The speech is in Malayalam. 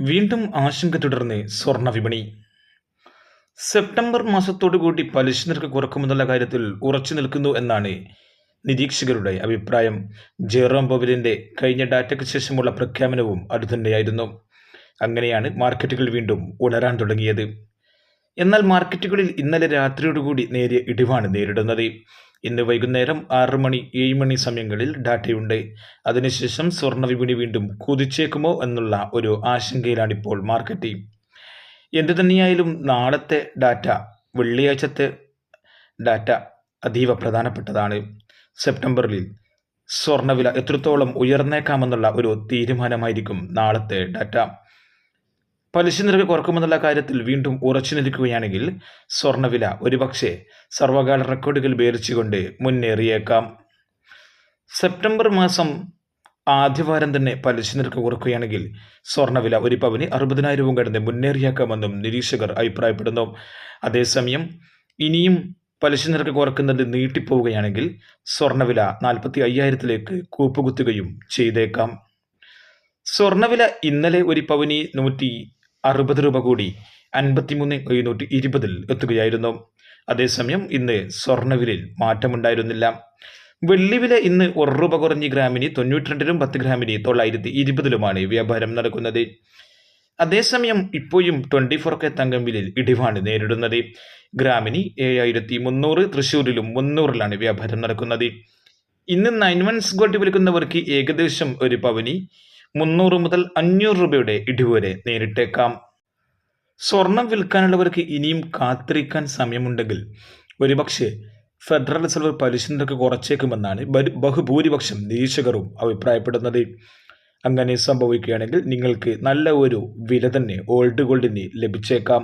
വീണ്ടും ആശങ്ക തുടർന്ന് സ്വർണ വിപണി. സെപ്റ്റംബർ മാസത്തോടുകൂടി പലിശ നിരക്ക് കുറക്കുമെന്നുള്ള കാര്യത്തിൽ ഉറച്ചു നിൽക്കുന്നു എന്നാണ് നിരീക്ഷകരുടെ അഭിപ്രായം. ജെറോം പവലിന്റെ കഴിഞ്ഞ ഡാറ്റയ്ക്ക് ശേഷമുള്ള പ്രഖ്യാപനവും അതുതന്നെയായിരുന്നു അങ്ങനെയാണ് മാർക്കറ്റുകൾ വീണ്ടും ഉണരാൻ തുടങ്ങിയത്. എന്നാൽ മാർക്കറ്റുകളിൽ ഇന്നലെ രാത്രിയോടുകൂടി നേരിയ ഇടിവാണ് നേരിടുന്നത്. ഇന്ന് വൈകുന്നേരം ആറ് മണി ഏഴ് മണി സമയങ്ങളിൽ ഡാറ്റയുണ്ട്. അതിനുശേഷം സ്വർണ വിപണി വീണ്ടും കുതിച്ചേക്കുമോ എന്നുള്ള ഒരു ആശങ്കയിലാണിപ്പോൾ മാർക്കറ്റ്. എന്തു തന്നെയായാലും നാളത്തെ ഡാറ്റ വെള്ളിയാഴ്ചത്തെ ഡാറ്റ അതീവ പ്രധാനപ്പെട്ടതാണ്. സെപ്റ്റംബറിൽ സ്വർണവില എത്രത്തോളം ഉയർന്നേക്കാമെന്നുള്ള ഒരു തീരുമാനമായിരിക്കും നാളത്തെ ഡാറ്റ. പലിശ നിരക്ക് കുറക്കുമെന്നുള്ള കാര്യത്തിൽ വീണ്ടും ഉറച്ചു നിൽക്കുകയാണെങ്കിൽ സ്വർണവില ഒരുപക്ഷെ സർവകാല റെക്കോർഡുകൾ ഭേദിച്ചുകൊണ്ട് മുന്നേറിയേക്കാം. സെപ്റ്റംബർ മാസം ആദ്യവാരം തന്നെ പലിശ നിരക്ക് കുറക്കുകയാണെങ്കിൽ സ്വർണവില ഒരു പവന് അറുപതിനായിരവും കടന്ന് മുന്നേറിയേക്കാമെന്നും നിരീക്ഷകർ അഭിപ്രായപ്പെടുന്നു. അതേസമയം ഇനിയും പലിശ നിരക്ക് കുറക്കുന്നത് നീട്ടിപ്പോവുകയാണെങ്കിൽ സ്വർണവില നാൽപ്പത്തി അയ്യായിരത്തിലേക്ക് കൂപ്പുകുത്തുകയും ചെയ്തേക്കാം. സ്വർണവില ഇന്നലെ ഒരു പവനി നൂറ്റി അറുപത് രൂപ കൂടി അൻപത്തിമൂന്ന് എഴുന്നൂറ്റി ഇരുപതിൽ എത്തുകയായിരുന്നു. അതേസമയം ഇന്ന് സ്വർണവിലയിൽ മാറ്റമുണ്ടായിരുന്നില്ല. വെള്ളിവില ഇന്ന് ഒരു രൂപ കുറഞ്ഞ് ഗ്രാമിന് തൊണ്ണൂറ്റിരണ്ടിലും പത്ത് ഗ്രാമിന് തൊള്ളായിരത്തി ഇരുപതിലുമാണ് വ്യാപാരം നടക്കുന്നത്. അതേസമയം ഇപ്പോഴും ട്വന്റി ഫോർ കെ തങ്കം വിലയിൽ ഇടിവാണ് നേരിടുന്നത്. ഗ്രാമിന് ഏഴായിരത്തി മുന്നൂറ് തൃശ്ശൂരിലും മുന്നൂറിലാണ് വ്യാപാരം നടക്കുന്നത്. ഇന്ന് നയൻ വൺസ് ഗോൾഡ് വിൽക്കുന്നവർക്ക് ഏകദേശം ഒരു പവനി മുന്നൂറ് മുതൽ അഞ്ഞൂറ് രൂപയുടെ ഇടിവ് വരെ നേരിട്ടേക്കാം. സ്വർണം വിൽക്കാനുള്ളവർക്ക് ഇനിയും കാത്തിരിക്കാൻ സമയമുണ്ടെങ്കിൽ ഒരുപക്ഷെ ഫെഡറൽ റിസർവ് പലിശ നിരക്ക് കുറച്ചേക്കുമെന്നാണ് ബഹു- ബഹുഭൂരിപക്ഷം നിരീക്ഷകരും അഭിപ്രായപ്പെടുന്നത്. അങ്ങനെ സംഭവിക്കുകയാണെങ്കിൽ നിങ്ങൾക്ക് നല്ല ഒരു വില തന്നെ ഓൾഡ് ഗോൾഡിന് ലഭിച്ചേക്കാം.